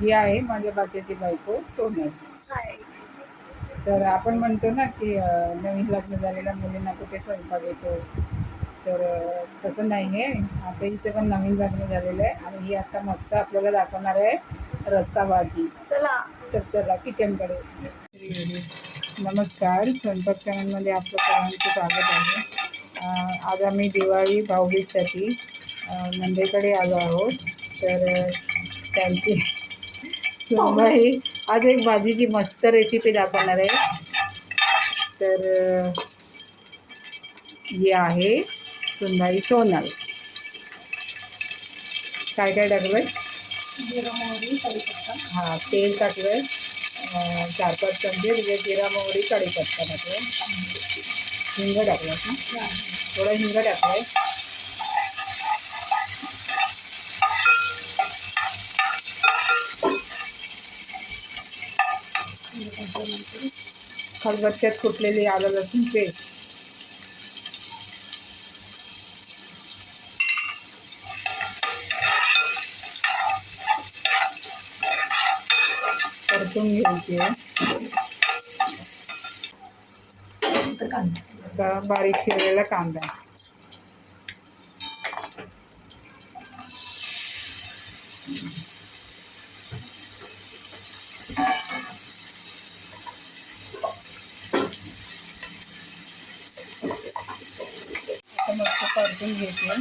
ही आहे माझ्या बाच्याची बायको सोनल. तर आपण म्हणतो ना की नवीन लग्न झालेल्या मुलींना कुठे स्वयंपाक येतो? तर तसं नाही आहे आता हिचं पण नवीन लग्न झालेलं आहे आणि ही आता मस्त आपल्याला दाखवणार आहे रस्सा भाजी. चला. तर चला किचनकडे. नमस्कार. स्वयंपाक चॅनलमध्ये आपलं सर्वांचं स्वागत आहे. आज आम्ही दिवाळी भाऊबीजसाठी नंदेकडे आलो आहोत. तर अं, त्यांची सोमवारी आज एक भाजीची मस्त रेसिपी दाखवणार आहे. तर ही आहे सुंदरी सोनल. काय काय टाकलं मोहरी कढीपत्ता. हा तेल टाकलंय. चार पाच चमचे म्हणजे जिरा मोहरी कढीपत्ता टाकलाय. हिंग टाकलाय ना थोडा हिंग टाकलाय. खलबत्त्यात कुटलेली आलं लसूण पेस्ट. परतून बारीक चिरलेला कांदा. आता मस्त परतून घेते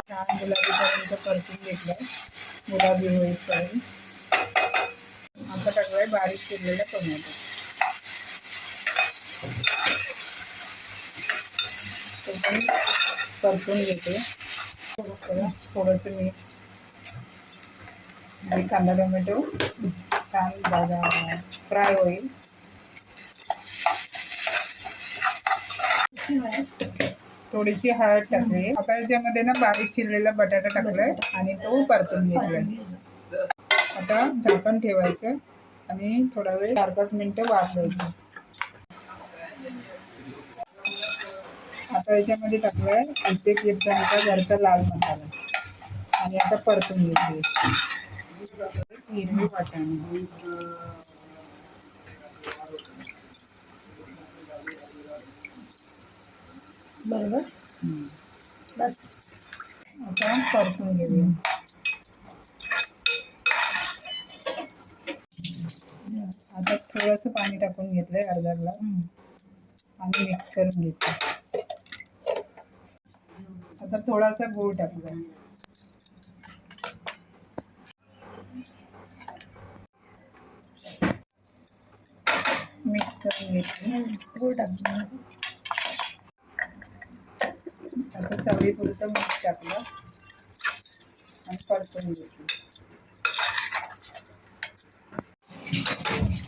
छान गुलाबीपर्यंत परतून घेतलं. गुलाबी होईपर्यंत आता टाकलाय बारीक चिरलेला टोमॅटो. पण परतून घेते. थोडंसं थोडंसं मीठ. आणि कांदा टोमॅटो. छान फ्राय होईल. थोडीशी हळद टाकली. आता याच्यामध्ये ना बारीक चिरलेला बटाटा टाकलाय आणि तो परतून घेतलाय. आता झाकण ठेवायचं आणि थोडा वेळ चार पाच मिनटं वाफ द्यायची. आता याच्यामध्ये टाकलाय अर्धे किरचा घरचा लाल मसाला. आणि आता परतून घेतली. हिरवी वाटाणे. बरोबर. बस. आता परतून घेऊया. आता थोडंसं पाणी टाकून घेतलंय अर्धा ग्लास. आणि मिक्स करून घेतलं आता थोडासा गूळ टाकलाय मिक्स करून घेतलं गूळ टाकून आता चवळीपुरतं मीठ टाकलं. आणि परतून घेतलं.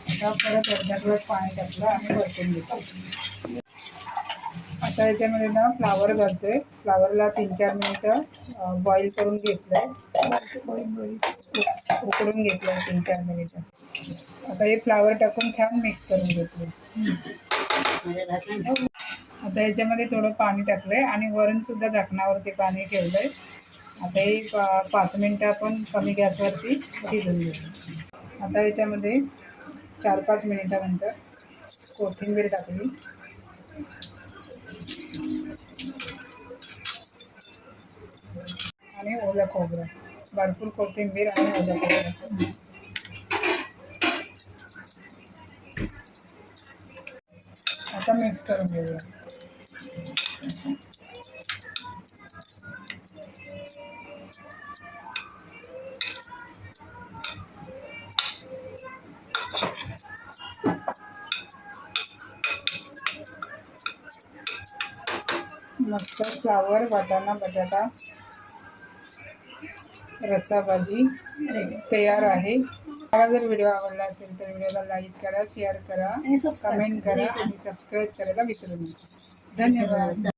आता परत अर्धा ग्लास पाणी टाकलं आणि परतून घेतलं. आता याच्यामध्ये ना फ्लावर घालतोय. फ्लावरला तीन चार मिनिटं बॉईल करून घेतलंय. उकडून घेतलंय तीन चार मिनिटं. आता हे फ्लावर टाकून छान मिक्स करून घेतलं आता याच्यामध्ये थोडं पाणी टाकलंय आणि वरणसुद्धा झाकणावरती पाणी ठेवलंय. आता हे पा पाच मिनटं आपण कमी गॅसवरती शिजून घेऊ. आता याच्यामध्ये चार पाच मिनिटानंतर कोथिंबीर टाकली. आणि ओलं खोबरं. भरपूर कोथिंबीर आणि ओलं खोबरं. आता मिक्स करून घेऊया. मस्त फ्लावर वाटाणा बटाटा रस्सा भाजी तयार आहे. मला जर व्हिडिओ आवडला असेल तर व्हिडिओला लाईक करा शेअर करा कमेंट करा. आणि सबस्क्राईब करायला विसरू नका. धन्यवाद